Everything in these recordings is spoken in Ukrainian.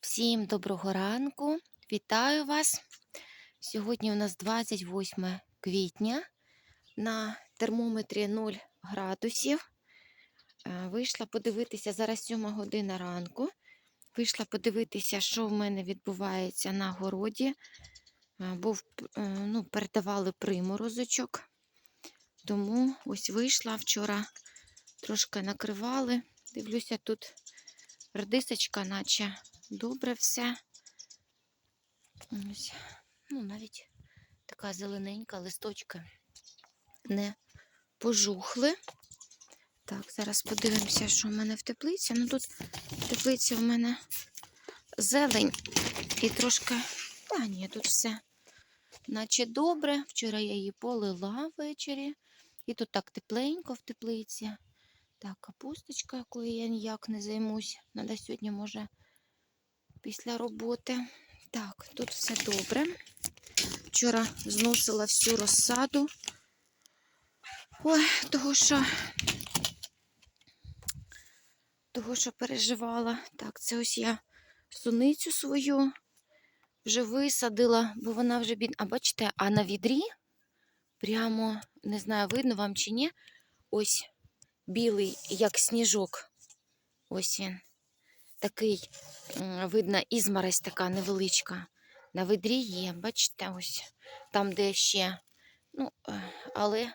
Всім доброго ранку! Вітаю вас! Сьогодні у нас 28 квітня. На термометрі 0 градусів. Е, Вийшла подивитися зараз 7 година ранку. Вийшла подивитися, що в мене відбувається на городі. Е, Був, е, ну, передавали приморозочок. Тому ось вийшла вчора, трошки накривали. Дивлюся, тут редисочка, наче добре все. Ось. Ну, навіть така зелененька листочки не пожухли. Так, зараз подивимося, що в мене в теплиці. Ну тут в теплиці в мене зелень і трошки. Та ні, тут все наче добре. Вчора я її полила ввечері. І тут так тепленько в теплиці. Так, капусточка, якою я ніяк не займусь. Надо сьогодні, може, після роботи. Так, тут все добре. Вчора зносила всю розсаду. Ой, того що, того, що переживала. Так, це ось я суницю свою вже висадила, бо вона вже бід... А бачите, а на відрі прямо, не знаю, видно вам чи ні, ось білий, як сніжок. Ось він. Такий, видно, ізморозь така невеличка. На видрі є, бачите, ось там, де ще. Ну, е, але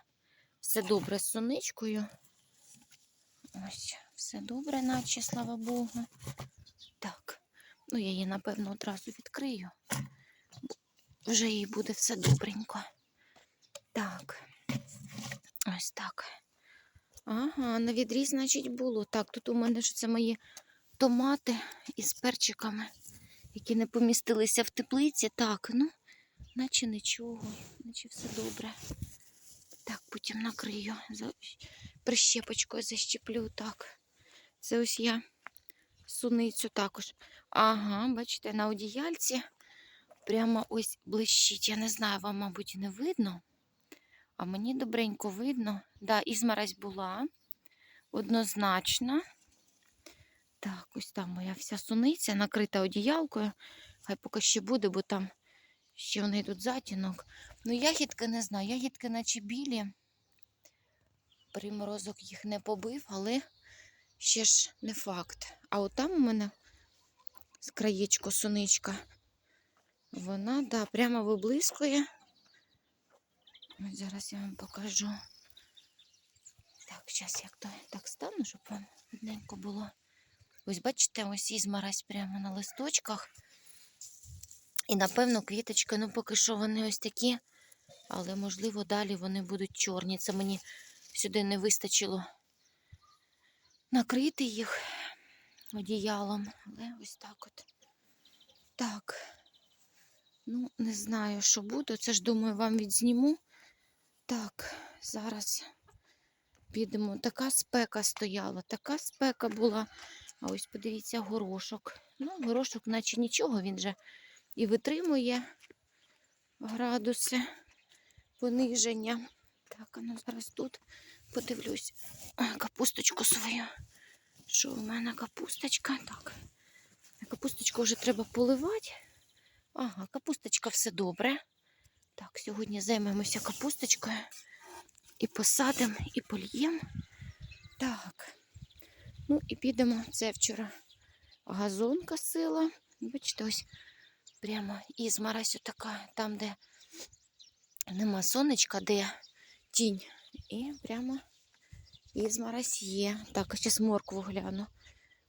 все добре з соничкою. Ось, все добре, наче, слава Богу. Так, ну я її, напевно, одразу відкрию. Вже їй буде все добренько. Так, ось так. Ага, на відріз, значить, було. Так, тут у мене ж це мої томати із перчиками, які не помістилися в теплиці. Так, ну, наче нічого, наче все добре. Так, потім накрию. Прищепочкою защеплю. Так. Це ось я суницю також. Ага, бачите, на одіяльці прямо ось блищить. Я не знаю, вам, мабуть, не видно. А мені добренько видно. Да, ізморозь була однозначно. Ось там моя вся суниця накрита одіялкою. Хай поки ще буде, бо там ще в неї тут затінок. Ну, ягідки не знаю, ягідки наче білі. Приморозок їх не побив, але ще ж не факт. А от там у мене з краєчку суничка. Вона, да, прямо виблискує. Зараз я вам покажу. Так, зараз як то так стану, щоб вам видненько було. Ось бачите, ось ізморозь прямо на листочках. І, напевно, квіточки, ну поки що вони ось такі, але, можливо, далі вони будуть чорні. Це мені сюди не вистачило накрити їх одіялом. Але ось так от. Так. Ну, не знаю, що буде. Це ж, думаю, вам відзніму. Так, зараз підемо. Така спека стояла, така спека була. А ось подивіться, горошок. Ну, горошок, наче нічого, він же і витримує градуси пониження. Так, а ну зараз тут подивлюсь капусточку свою. Що в мене капусточка? Так. Капусточку вже треба поливати. Ага, капусточка все добре. Так, сьогодні займемося капусточкою. І посадимо, і польємо. Так. Ну і підемо. Це вчора газон косила. Бачите, ось прямо ізморозь така, там, де нема сонечка, де тінь. І прямо ізморозь є. Так, зараз моркву гляну.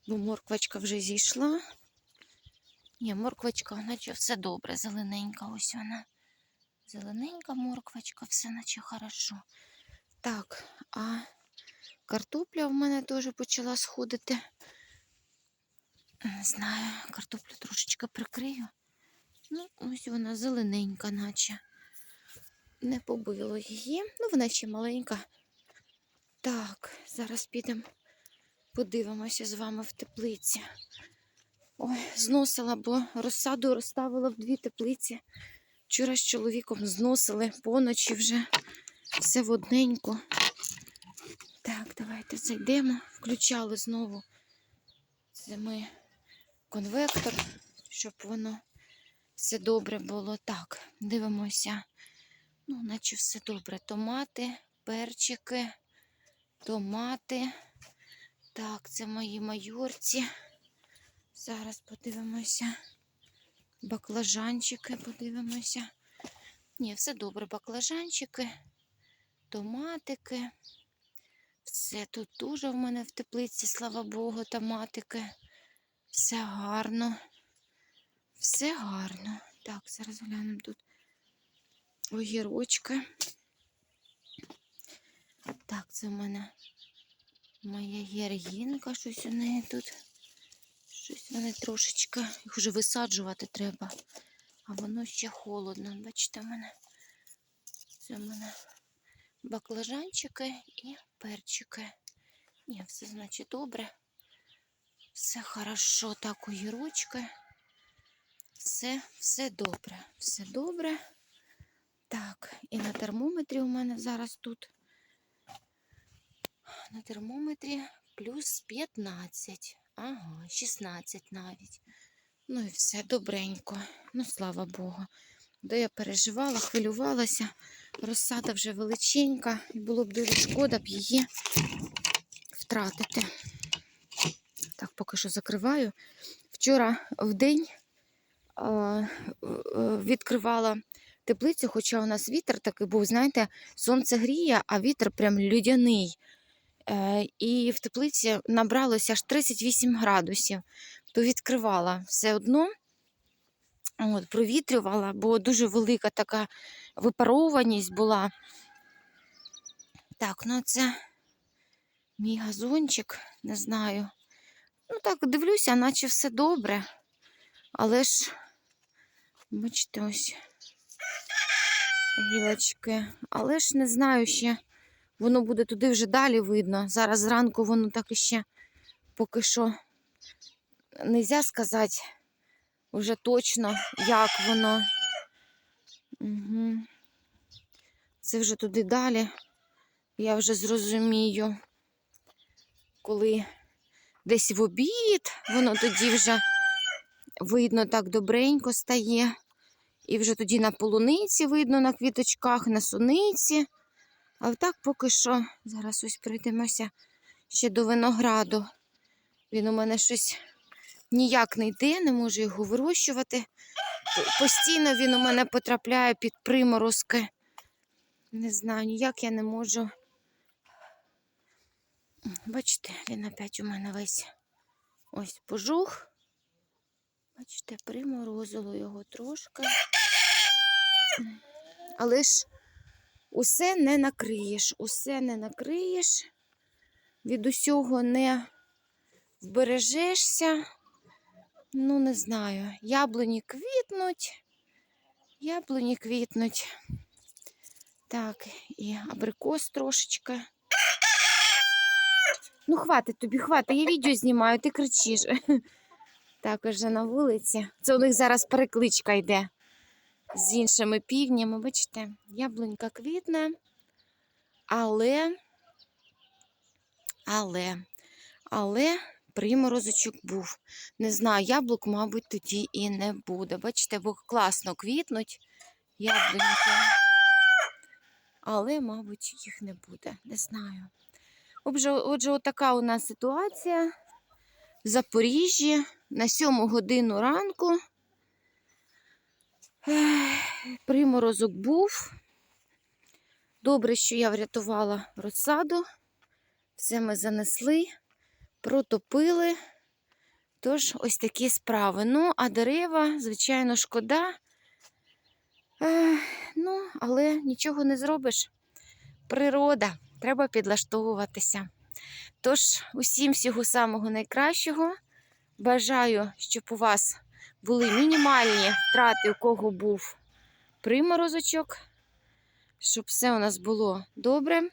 Бо морквочка вже зійшла. Ні, морквочка, наче все добре, зелененька ось вона. Зелененька морквочка, все наче хорошо. Так, а картопля в мене теж почала сходити. Не знаю, картоплю трошечки прикрию. Ну, ось вона зелененька, наче. Не побило її. Ну, вона ще маленька. Так, зараз підемо, подивимося з вами в теплиці. Ой, зносила, бо розсаду розставила в дві теплиці. Вчора з чоловіком зносили поночі вже все в одненьку. Так, давайте зайдемо. Включали знову. Це ми конвектор, щоб воно все добре було. Так, дивимося. Ну, наче все добре. Томати, перчики, томати. Так, це мої майорці. Зараз подивимося. Баклажанчики подивимося. Ні, все добре. Баклажанчики, томатики. Все тут дуже в мене в теплиці, слава Богу, томатики. Все гарно. Все гарно. Так, зараз глянемо тут огірочки. Так, це в мене моя гергінка, щось у неї тут. Щось вони трошечки, їх вже висаджувати треба. А воно ще холодно. Бачите, в мене це в мене баклажанчики і перчики. Ні, все значить добре. Все хорошо, так, огірочки. Все, все добре. Все добре. Так, і на термометрі у мене зараз тут. На термометрі плюс 15. Ага, 16 навіть. Ну і все добренько. Ну, слава Богу. Де я переживала, хвилювалася. Розсада вже величенька, і було б дуже шкода б її втратити. Так, поки що закриваю. Вчора в день е, відкривала теплицю, хоча у нас вітер такий був, знаєте, сонце гріє, а вітер прям людяний. Е, і в теплиці набралося аж 38 градусів, то відкривала все одно, от, провітрювала, бо дуже велика така випарованість була. Так, ну це мій газончик, не знаю. Ну так, дивлюся, наче все добре. Але ж, бачите, ось гілочки. Але ж не знаю ще. Воно буде туди вже далі видно. Зараз зранку воно так іще поки що не можна сказати вже точно, як воно. Угу. Це вже туди далі. Я вже зрозумію, коли десь в обід, воно тоді вже видно так добренько стає. І вже тоді на полуниці видно на квіточках, на суниці. А так поки що, зараз ось прийдемося ще до винограду. Він у мене щось ніяк не йде, не можу його вирощувати. Постійно він у мене потрапляє під приморозки. Не знаю, ніяк я не можу. Бачите, він опять у мене весь ось пожух. Бачите, приморозило його трошки. Але ж усе не накриєш, усе не накриєш, від усього не вбережешся. Ну, не знаю, яблуні квітнуть, яблуні квітнуть. Так, і абрикос трошечки. Ну, хватить тобі, хватить, я відео знімаю, ти кричиш. Також на вулиці. Це у них зараз перекличка йде з іншими півнями. Бачите, яблунька квітне, але, але, але приморозочок був. Не знаю, яблук, мабуть, тоді і не буде. Бачите, бо класно квітнуть яблуньки. Але, мабуть, їх не буде. Не знаю. Отже, отже, отака у нас ситуація в Запоріжжі на 7 годину ранку. Приморозок був. Добре, що я врятувала розсаду. Все ми занесли, протопили. Тож, ось такі справи. Ну, а дерева, звичайно, шкода. Ех, Ну, але нічого не зробиш. Природа, треба підлаштовуватися. Тож, усім всього самого найкращого. Бажаю, щоб у вас були мінімальні втрати, у кого був приморозочок, щоб все у нас було добре.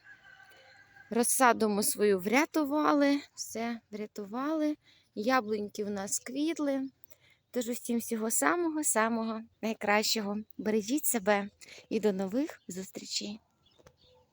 Розсаду ми свою врятували, все врятували. Яблуньки в нас квітли. Тож усім всього самого-самого найкращого. Бережіть себе і до нових зустрічей!